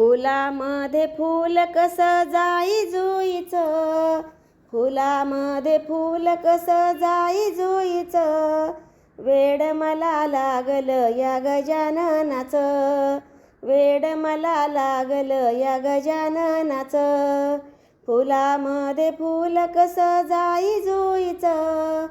फुलामध्ये फूल कसं जाई जुईचं? फुलामध्ये फूल कसं जाई जुईचं? वेड मला लागलं या गजाननाचं. वेड मला लागलं या गजाननाचं. फुलामध्ये फूल कसं जाई जुईचं?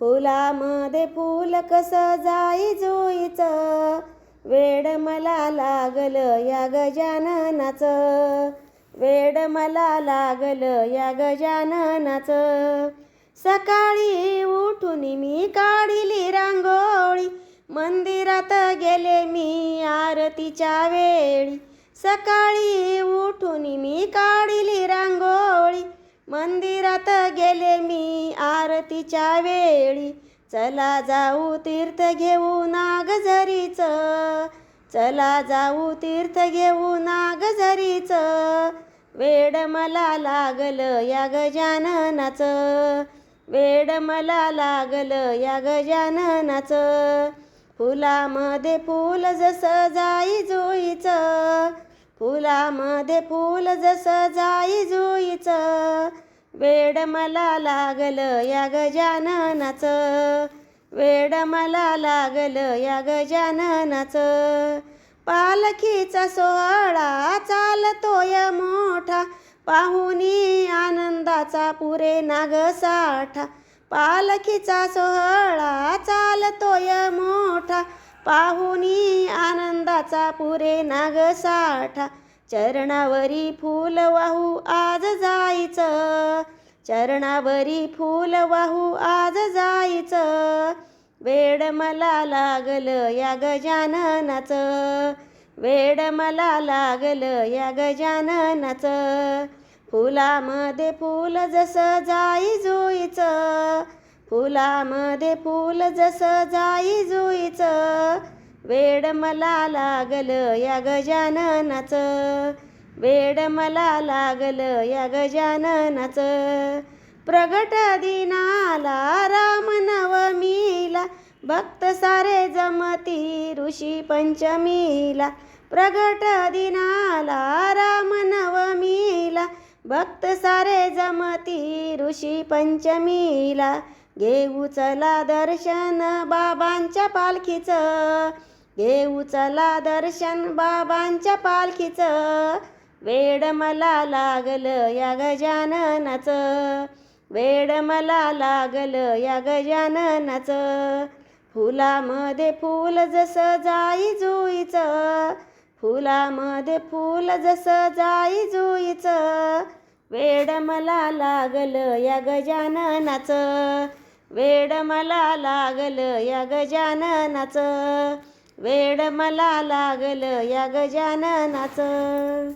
फुलामध्ये फूल कसं जाई जुईचं? वेड मला लागलं या गजाननाचं वेड मला लागलं या गजाननाचं सकाळी उठून मी काढिली रांगोळी. मंदिरात गेले मी आरतीच्या वेळी. सकाळी उठून मी काढिली रांगोळी. मंदिरात गेले मी आरतीच्या वेळी. चला जाऊ तीर्थ घेऊ नागझरीचं. चला जाऊ तीर्थ घेऊ नागझरीचं. वेड मला लागलं या गजाननाचं. वेड मला लागलं या गजाननाचं. फुलामध्ये फूल जसं जाई जुईचं. फुलामध्ये फूल जसं जाई जुईचं. वेड मला लागलं या गजाननाचं वेड मला लागलं या गजाननाचं पालखीचा सोहळा चालतोय मोठा. पाहुनी आनंदाचा पुरे नाग साठा पालखीचा सोहळा चालतोय मोठा. पाहुनी आनंदाचा पुरे नाग साठा चरणावरी फूल वाहू आज जायचं. चरणावरी फूल वाहू आज जायचं. वेड मला लागलं या गजाननाचं वेड मला लागलं या गजाननाचं फुलामध्ये फूल जसं जाई जुईचं. फुलामध्ये फूल जसं जाई जुईचं. वेड मला लागलं या गजाननाचं वेड मला लागलं या गजाननाचं. प्रगट दिनाला राम नवमीला भक्त सारे जमती ऋषी पंचमीला. प्रगट दिनाला राम नवमीला भक्त सारे जमती ऋषी पंचमीला. घेऊ चला दर्शन बाबांच्या पालखीचं घेऊ चला दर्शन बाबांच्या पालखीचं. वेड मला लागलं या गजाननाचं वेड मला लागलं या गजाननाचं फुलामध्ये फूल जसं जाई जुईचं. फुलामध्ये फूल जसं जाई जुईचं. वेड मला लागलं या गजाननाचं वेड मला लागलं या गजाननाचं वेड मला लागलं या गजाननाचं